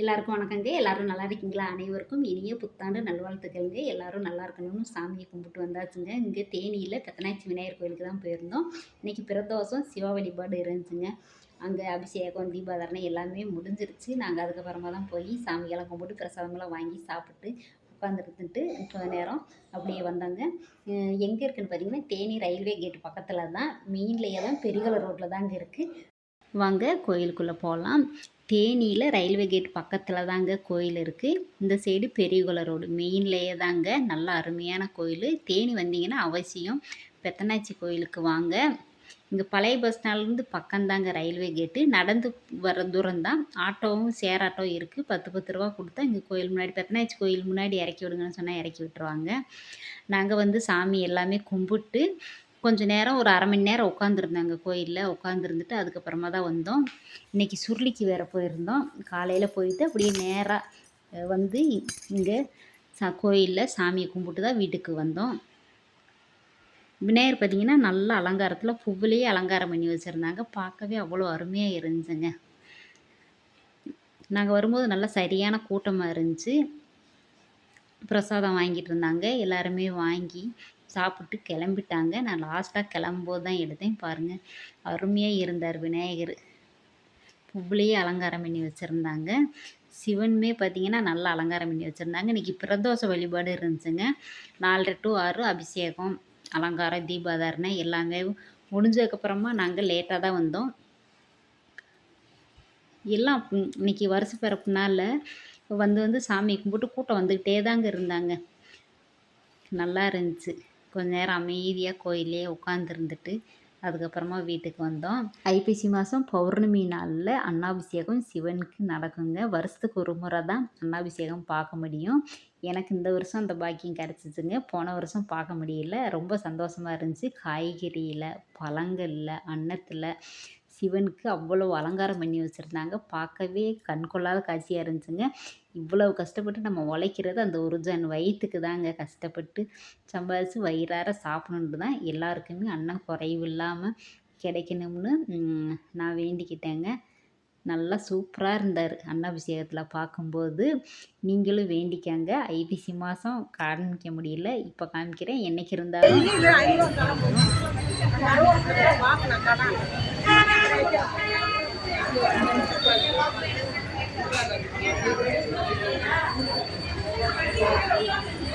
எல்லாருக்கும் வணக்கங்க. எல்லாரும் நல்லா இருக்கீங்களா? அனைவருக்கும் இனிய புத்தாண்டு நல்வாழ்த்துக்கள்ங்க. எல்லாரும் நல்லா இருக்கணும்னு சாமியை கும்பிட்டு வந்தாச்சுங்க. இங்கே தேனியில் பெத்தனாச்சி விநாயகர் கோயிலுக்கு தான் போயிருந்தோம். இன்னைக்கு பிரதோஷம் சிவா வழிபாடு இருந்துச்சுங்க. அங்கே அபிஷேகம் தீபாதாரணை எல்லாமே முடிஞ்சிருச்சு. நாங்கள் அதுக்கப்புறமா தான் போய் சாமியெல்லாம் கும்பிட்டு பிரசாதமெல்லாம் வாங்கி சாப்பிட்டு உட்காந்துருந்துட்டு கொஞ்ச நேரம் அப்படியே வந்தாங்க. எங்கே இருக்குன்னு பார்த்தீங்கன்னா தேனி ரயில்வே கேட் பக்கத்தில் தான் மெயின்லேயே தான் பெரியகல ரோட்டில் தாங்க இருக்குது வாங்க கோயிலுக்குள்ளே போகலாம் தேனியில் ரயில்வே கேட் பக்கத்தில் தாங்க கோயில் இருக்குது இந்த சைடு பெரியகுல ரோடு. மெயின்லேயே தாங்க நல்ல அருமையான கோயில். தேனி வந்தீங்கன்னா அவசியம். பெத்தனாச்சி கோயிலுக்கு வாங்க. இங்கே பழைய பஸ் ஸ்டாண்ட்லேருந்து பக்கம்தாங்க ரயில்வே கேட்டு. நடந்து வர தூரம் தான். ஆட்டோவும் சேர் ஆட்டோ இருக்குது பத்து பத்து ரூபா கொடுத்தா இங்கே கோயில் முன்னாடி பெத்தனாச்சி கோயில் முன்னாடி இறக்கி விடுங்கன்னு சொன்னால் இறக்கி விட்டுருவாங்க. நாங்கள் வந்து சாமி எல்லாமே கும்பிட்டு கொஞ்ச நேரம் ஒரு அரை மணி நேரம் உட்காந்துருந்தாங்க கோயிலில். உட்காந்துருந்துட்டு அதுக்கப்புறமா தான் வந்தோம். இன்றைக்கி சுருளிக்கு வேறு போயிருந்தோம். காலையில் போயிட்டு அப்படியே நேராக வந்து இங்கே சா கோயிலில் சாமியை கும்பிட்டு தான் வீட்டுக்கு வந்தோம். விநாயகர் பார்த்திங்கன்னா நல்ல அலங்காரத்தில் பூவிலேயே அலங்காரம் பண்ணி வச்சுருந்தாங்க. பார்க்கவே அவ்வளோ அருமையாக இருந்துச்சுங்க. நாங்கள் வரும்போது நல்லா சரியான கூட்டமாக இருந்துச்சு. பிரசாதம் வாங்கிட்டு இருந்தாங்க. எல்லாருமே வாங்கி சாப்பிட்டு கிளம்பிட்டாங்க. நான் லாஸ்ட்டாக கிளம்பும்போது தான் எடுத்தேன். பாருங்கள் அருமையாக இருந்தார் விநாயகர். பூவிலேயே அலங்காரம் பண்ணி வச்சுருந்தாங்க. சிவனுமே பார்த்திங்கன்னா நல்லா அலங்காரம் பண்ணி வச்சுருந்தாங்க. இன்றைக்கி பிரதோஷ வழிபாடு இருந்துச்சுங்க. நாலரை டு ஆறு அபிஷேகம் அலங்காரம் தீபாதாரணை எல்லாமே முடிஞ்சதுக்கப்புறமா நாங்கள் லேட்டாக தான் வந்தோம். எல்லாம் இன்னைக்கு வருஷ பிறப்புனால வந்து வந்து சாமி கும்பிட்டு கூட்டம் வந்துக்கிட்டே தாங்க இருந்தாங்க. நல்லா இருந்துச்சு. கொஞ்ச நேரம் அமைதியாக கோயிலே உட்காந்துருந்துட்டு அதுக்கப்புறமா வீட்டுக்கு வந்தோம். ஐப்பசி மாதம் பௌர்ணமி நாளில் அன்னாபிஷேகம் சிவனுக்கு நடக்குங்க. வருஷத்துக்கு ஒரு முறை தான் அன்னாபிஷேகம் பார்க்க முடியும். எனக்கு இந்த வருஷம் அந்த பாக்கியம் கிடச்சிச்சுங்க. போன வருஷம் பார்க்க முடியல. ரொம்ப சந்தோஷமாக இருந்துச்சு. காய்கறியில் பழங்களில் அன்னத்தில் சிவனுக்கு அவ்வளோ அலங்காரம் பண்ணி வச்சுருந்தாங்க. பார்க்கவே கண்கொள்ளாத காட்சியாக இருந்துச்சுங்க. இவ்வளவு கஷ்டப்பட்டு நம்ம உழைக்கிறது அந்த ஒரு ஜன் வயிற்றுக்கு தாங்க கஷ்டப்பட்டு சம்பாதிச்சு வயிறார சாப்பிடணுன்ட்டு தான் எல்லாருக்குமே அன்னம் குறைவு இல்லாமல் கிடைக்கணும்னு நான் வேண்டிக்கிட்டேங்க. நல்லா சூப்பராக இருந்தார் அன்னாபிஷேகத்தில் பார்க்கும்போது. நீங்களும் வேண்டிக்காங்க. ஐபிசி மாதம் காமிக்க முடியல. இப்போ காமிக்கிறேன். என்னைக்கு இருந்தாலும். Thank you.